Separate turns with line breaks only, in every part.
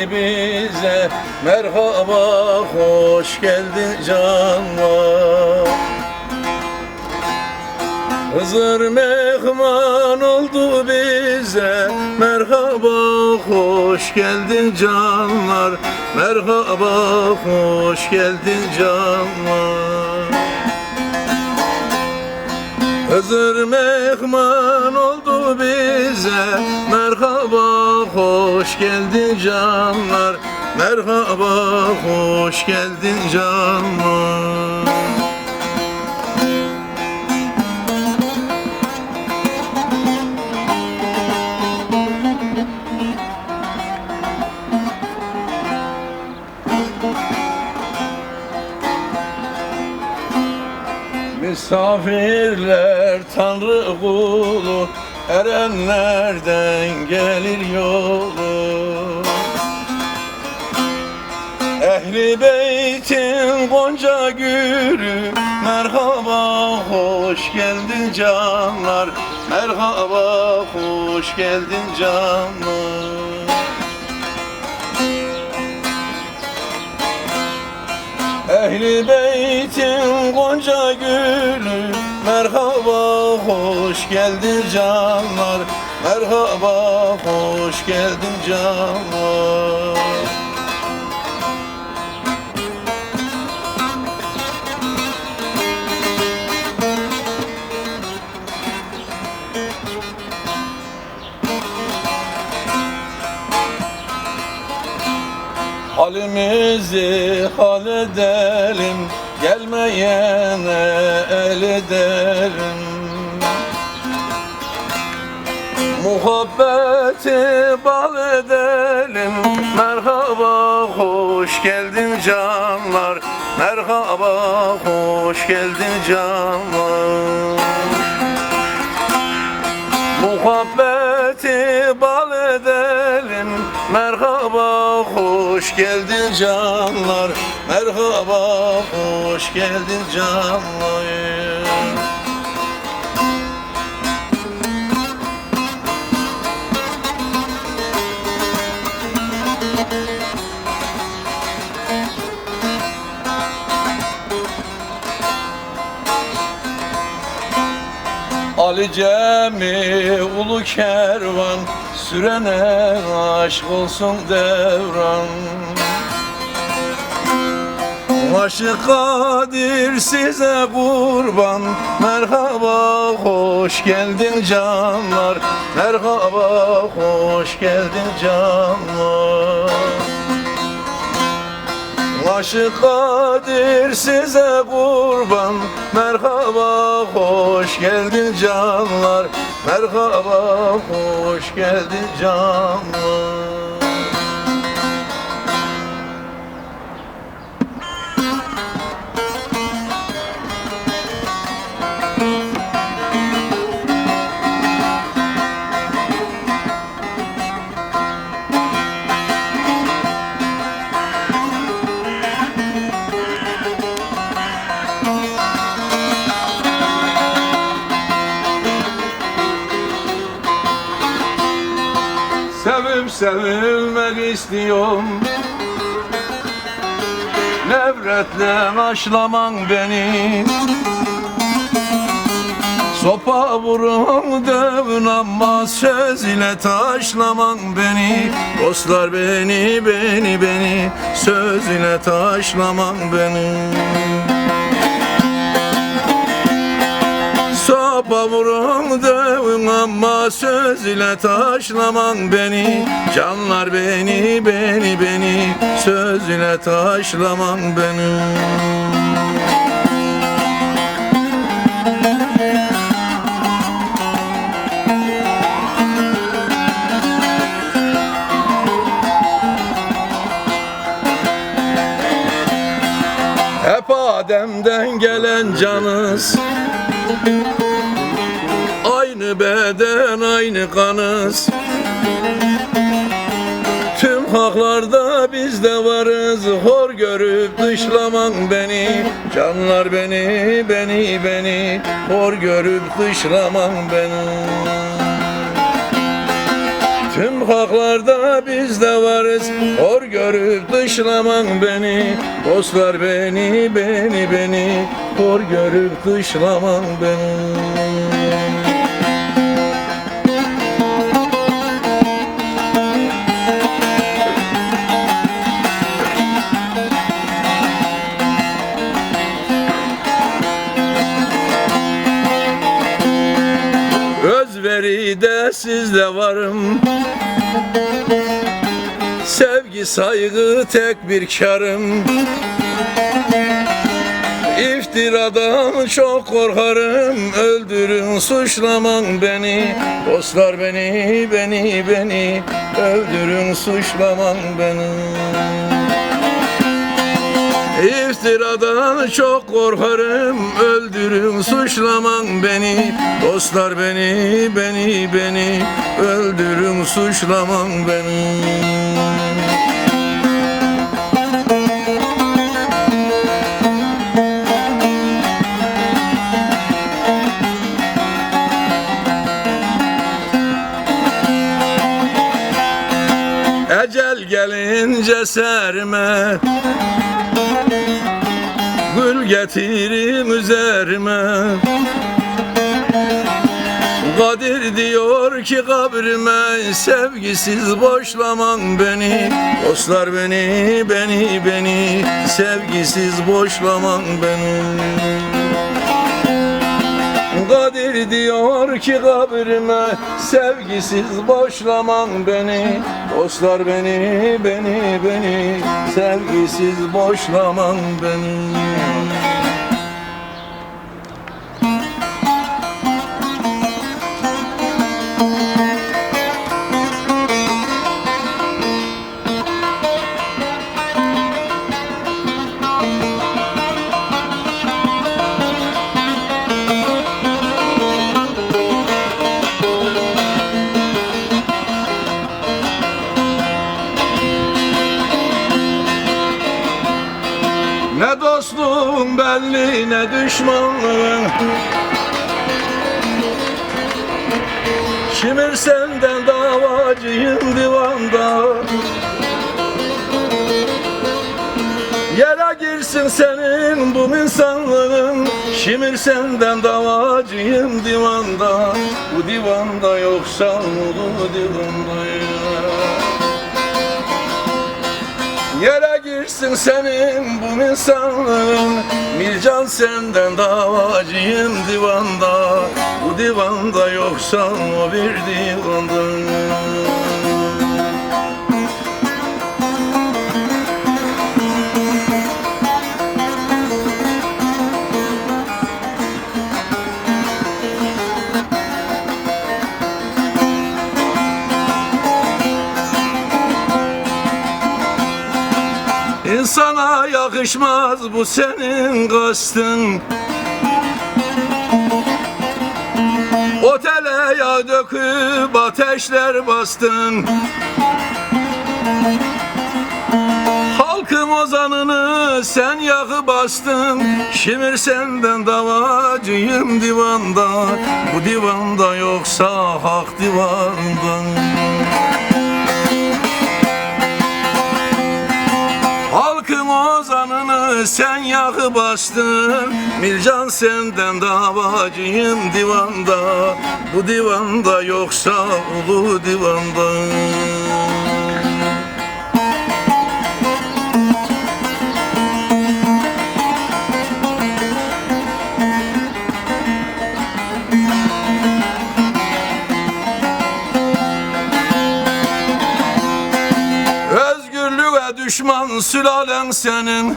Bize Merhaba hoş geldin canlar Hızır mehman oldu bize Merhaba hoş geldin canlar. Merhaba hoş geldin canlar. Hızır mehman oldu bize Merhaba hoş geldin canlar. Merhaba hoş geldin canlar. Misafirler Tanrı kulu Erenlerden gelir yolu. Ehli beytin gonca gülü Merhaba hoş geldin canlar. Merhaba hoş geldin canlar. Ehli beytin gonca gülü Merhaba hoş geldin canlar. Merhaba hoş geldin canlar. Halimizi hal edelim Gelmeyene el edelim Muhabbeti bal edelim. Merhaba hoş geldin canlar. Merhaba hoş geldin canlar. Muhabbeti bal edelim. Merhaba hoş geldin canlar Merhaba hoş geldin canlar Ali Cemi ulu kervan Sürene aşk olsun devran. Aşık Kadir size kurban. Merhaba hoş geldin canlar. Merhaba hoş geldin canlar. Aşık Kadir size kurban. Merhaba hoş geldin canlar Merhaba hoş geldin canlar sevilmek istiyorum. Nevretle aşlaman beni. Sopa vurun dövün ama söz ile taşlaman beni. Dostlar beni beni beni söz ile taşlaman beni Sopa vurun dövün ama söz ile taşlaman beni. Canlar beni beni beni. Söz ile taşlaman beni. Hep Adem'den gelen canız Aynı beden aynı kanız. Tüm haklarda biz de varız. Hor görüp dışlaman beni. Canlar beni beni beni. Hor görüp dışlaman beni. Tüm haklarda biz de varız. Hor görüp dışlaman beni. Dostlar beni beni beni. Hor görüp dışlaman beni Özveri de sizde varım. Sevgi saygı tek bir karım. İftiradan çok korkarım. Öldürün suçlaman beni. Dostlar beni beni beni. Öldürün suçlaman beni İftiradan çok korkarım Öldürün suçlaman beni. Dostlar beni beni beni Öldürün suçlaman beni. Ecel gelince serme getirim üzerime. Kadir diyor ki kabrime Sevgisiz boşlaman beni. Dostlar beni, beni, beni Sevgisiz boşlaman beni. Kadir diyor ki kabrime Sevgisiz boşlaman beni. Dostlar beni, beni, beni Sevgisiz boşlaman beni düşmanlığın Şimir senden davacıyım divanda? Yere girsin senin bu insanlığın Şimir senden davacıyım divanda? Bu divanda yoksa bu divanda ya. Yere girsin senin bu insanlığın. Milcan senden davacıyım divanda. Bu divanda yoksa o bir divanda yakışmaz bu senin kastın. Otele yağ döküp ateşler bastın. Halkım ozanını sen yakı bastın. Şimir senden davacıyım divanda. Bu divanda yoksa hak divanda sen yakı bastın. Milcan senden davacıyım divanda. Bu divanda yoksa ulu divanda düşman sülalen senin.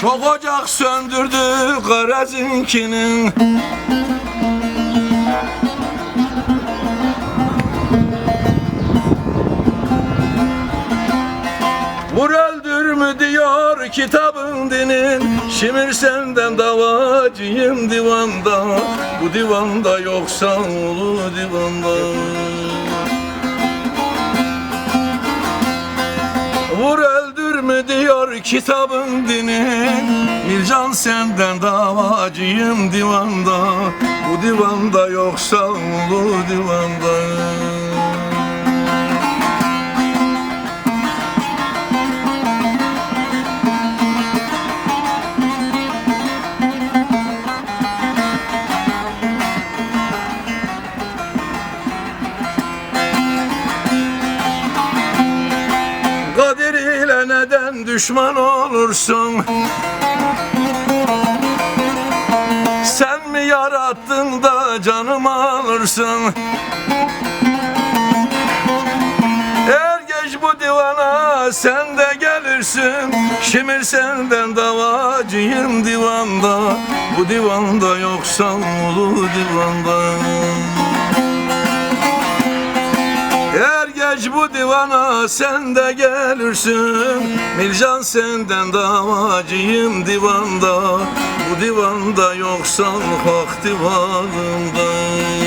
Çok ocak söndürdü Karazinkinin Vur öldür mü diyor kitabın dinin. Şimir senden davacıyım divanda. Bu divanda yoksa ulu divanda Vur öldür diyor kitabın dini. Milcan senden davacıyım divanda. Bu divanda yoksa ulu divanda Neden düşman olursun? Sen mi yarattın da canımı alırsın? Er geç bu divana sen de gelirsin Şimir senden davacıyım divanda Bu divanda yoksa ulu divanda Er geç bu divana sen de gelirsin. Milcan senden davacıyım divanda. Bu divanda yoksan hak divanında